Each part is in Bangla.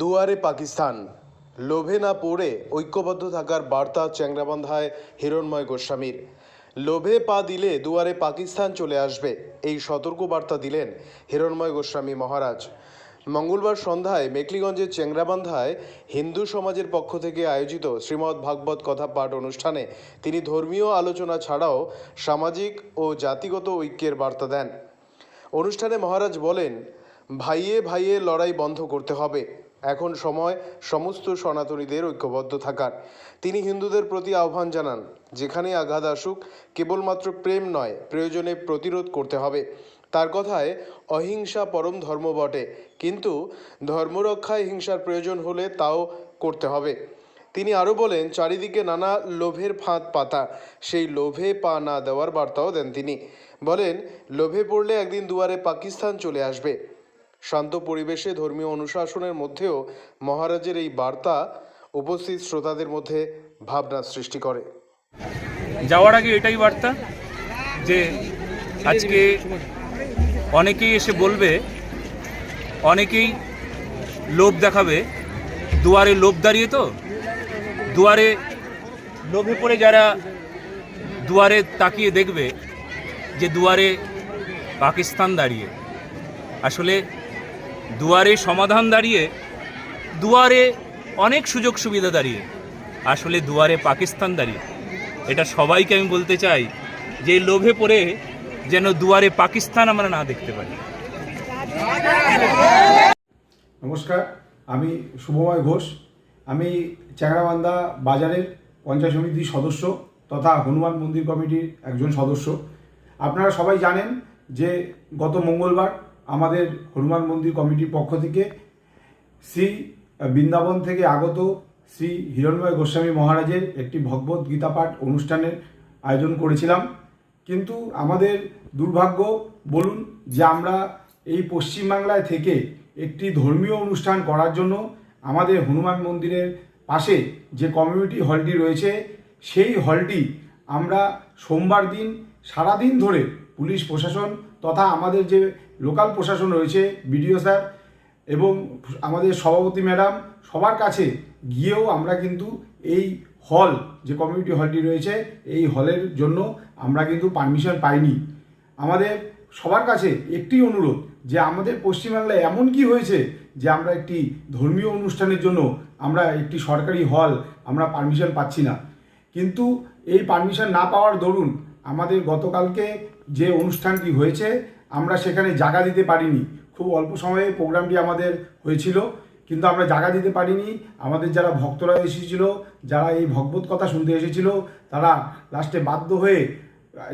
দুয়ারে পাকিস্তান। লোভে না পড়ে ঐক্যবদ্ধ থাকার বার্তা চ্যাংরাবান্ধায় হিরণময় গোস্বামীর। লোভে পা দিলে দুয়ারে পাকিস্তান চলে আসবে, এই সতর্ক বার্তা দিলেন হিরণময় গোস্বামী মহারাজ। মঙ্গলবার সন্ধ্যায় মেকলিগঞ্জের চেংরাবান্ধায় হিন্দু সমাজের পক্ষ থেকে আয়োজিত শ্রীমদ্ ভাগবত কথা পাঠ অনুষ্ঠানে তিনি ধর্মীয় আলোচনা ছাড়াও সামাজিক ও জাতিগত ঐক্যের বার্তা দেন। অনুষ্ঠানে মহারাজ বলেন, ভাইয়ে ভাইয়ে লড়াই বন্ধ করতে হবে। এখন সময় সমস্ত সনাতনীদের ঐক্যবদ্ধ থাকার। তিনি হিন্দুদের প্রতি আহ্বান জানান যেখানে আঘাত আসুক, কেবলমাত্র প্রেম নয়, প্রয়োজনে প্রতিরোধ করতে হবে। তার কথায়, অহিংসা পরম ধর্ম বটে, কিন্তু ধর্মরক্ষায় হিংসার প্রয়োজন হলে তাও করতে হবে। তিনি আরও বলেন, চারিদিকে নানা লোভের ফাঁদ পাতা, সেই লোভে পা না দেওয়ার বার্তাও দেন তিনি। বলেন, লোভে পড়লে একদিন দুয়ারে পাকিস্তান চলে আসবে। শান্ত পরিবেশে ধর্মীয় অনুশাসনের মধ্যেও মহারাজের এই বার্তা উপস্থিত শ্রোতাদের মধ্যে ভাবনা সৃষ্টি করে। যাওয়ার আগে এটাই বার্তা যে আজকে অনেকেই এসে বলবে, অনেকেই লোভ দেখাবে। দুয়ারে লোভ দাঁড়িয়ে তো? দুয়ারে লোভে পড়ে যারা দুয়ারে তাকিয়ে দেখবে যে দুয়ারে পাকিস্তান দাঁড়িয়ে। আসলে দুয়ারে সমাধান দাঁড়িয়ে, দুয়ারে অনেক সুযোগ সুবিধা দাঁড়িয়ে, আসলে দুয়ারে পাকিস্তান দাঁড়িয়ে। এটা সবাইকে আমি বলতে চাই যে লোভে পড়ে যেন দুয়ারে পাকিস্তান আমরা না দেখতে পারি। নমস্কার, আমি শুভময় ঘোষ। আমি চ্যাংরাবান্ধা বাজারের পঞ্চায়েত সমিতির সদস্য তথা হনুমান মন্দির কমিটির একজন সদস্য। আপনারা সবাই জানেন যে গত মঙ্গলবার আমাদের হনুমান মন্দির কমিটির পক্ষ থেকে শ্রী বৃন্দাবন থেকে আগত শ্রী হিরণময় গোস্বামী মহারাজের একটি ভগবত গীতা পাঠ অনুষ্ঠানের আয়োজন করেছিলাম। কিন্তু আমাদের দুর্ভাগ্য, বলুন যে আমরা এই পশ্চিমবাংলায় থেকে একটি ধর্মীয় অনুষ্ঠান করার জন্য আমাদের হনুমান মন্দিরের পাশে যে কমিউনিটি হলটি রয়েছে, সেই হলটি আমরা সোমবার দিন, সারাদিন ধরে পুলিশ, প্রশাসন তথা আমাদের যে লোকাল প্রশাসন রয়েছে, বিডিও স্যার এবং আমাদের সভাপতি ম্যাডাম সবার কাছে গিয়েও আমরা কিন্তু এই হল যে কমিউনিটি হলটি রয়েছে, এই হলের জন্য আমরা কিন্তু পারমিশন পাইনি। আমাদের সবার কাছে একটি অনুরোধ যে আমাদের পশ্চিমবাংলায় এমন কি হয়েছে যে আমরা একটি ধর্মীয় অনুষ্ঠানের জন্য আমরা একটি সরকারি হল আমরা পারমিশন পাচ্ছি না। কিন্তু এই পারমিশন না পাওয়ার দরুন আমাদের গতকালকে যে অনুষ্ঠানটি হয়েছে আমরা সেখানে জায়গা দিতে পারিনি। খুব অল্প সময়ে প্রোগ্রামটি আমাদের হয়েছিল, কিন্তু আমরা জায়গা দিতে পারিনি। আমাদের যারা ভক্তরা এসেছিল, যারা এই ভগবত কথা শুনতে এসেছিল, তারা লাস্টে বাধ্য হয়ে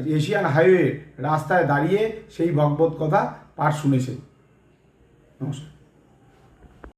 এশিয়ান হাইওয়ে রাস্তায় দাঁড়িয়ে সেই ভগবত কথা পাঠ শুনেছে। নমস্কার।